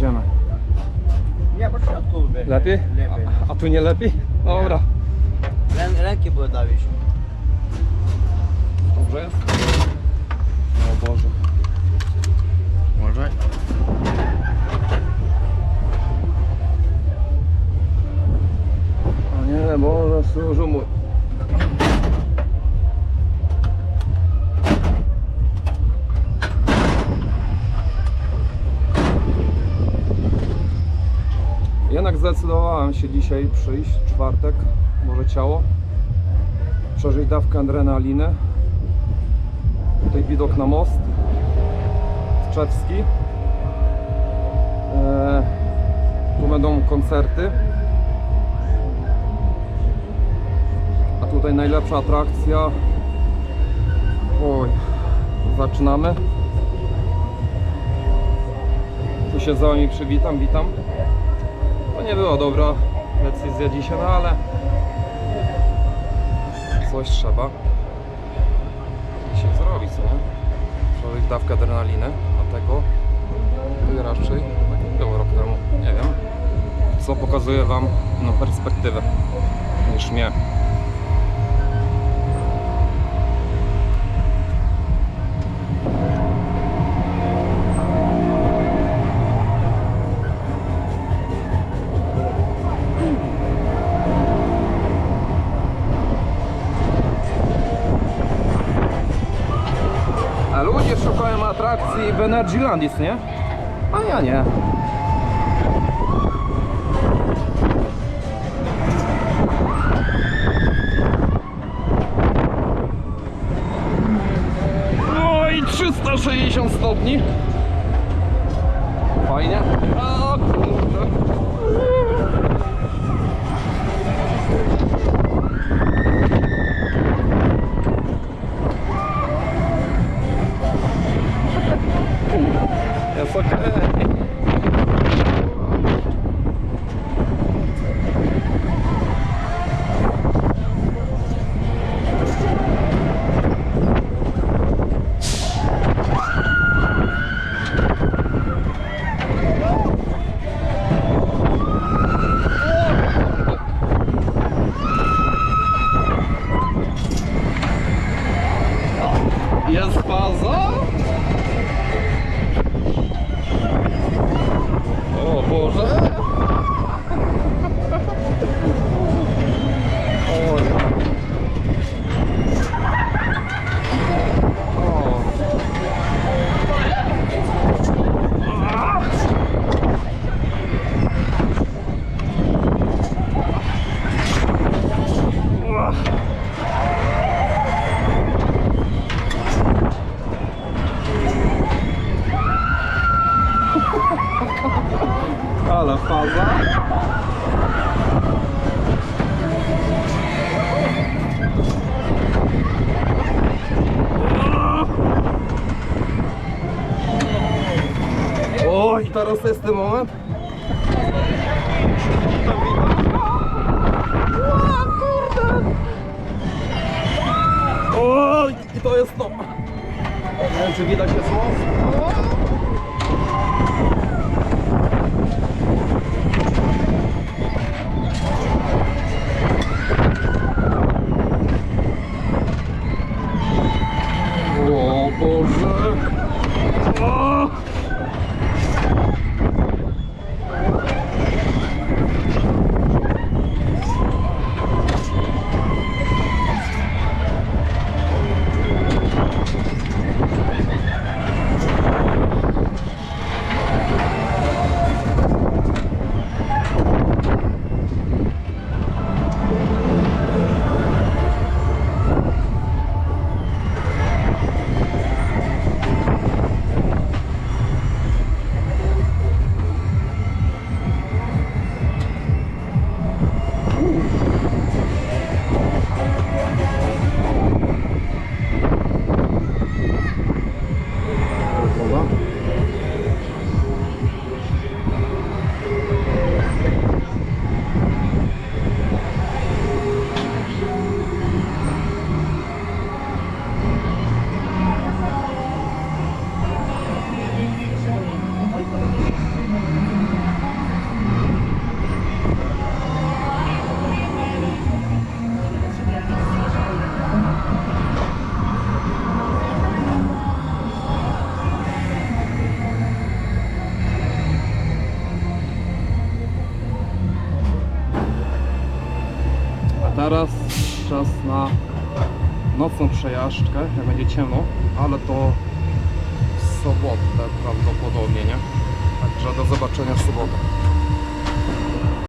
Idziemy. Nie, po środku. Lepiej? Lepiej. A, a tu nie lepiej? Dobra. Rę, ręki były dawić. Dobrze jest? O Boże. Może? O nie, Boże, służu mój. Jednak zdecydowałem się dzisiaj przyjść, czwartek, może ciało, przeżyć dawkę adrenaliny. Tutaj widok na most, Tczewski. Eee, tu będą koncerty. A tutaj najlepsza atrakcja. Oj, zaczynamy. Tu się z wami przywitam, witam. To nie była dobra decyzja dzisiaj, no ale coś trzeba dzisiaj zrobić, co nie? Przeżyć dawkę adrenaliny, a tego raczej tak było rok temu, nie wiem. Co pokazuje wam no, perspektywę niż mnie. W Energylandis, nie? A ja nie. Oj, 360 stopni. Fajnie. O kurde. Jest okej. Jest faza? O Boże! Oj. O. Ale faza. Oj, teraz jest ten moment. O, kurde. Oj, i to jest to. Nie wiem, czy widać jest most. Teraz czas na nocną przejażdżkę, jak będzie ciemno, ale to w sobotę prawdopodobnie, nie? Także do zobaczenia w sobotę.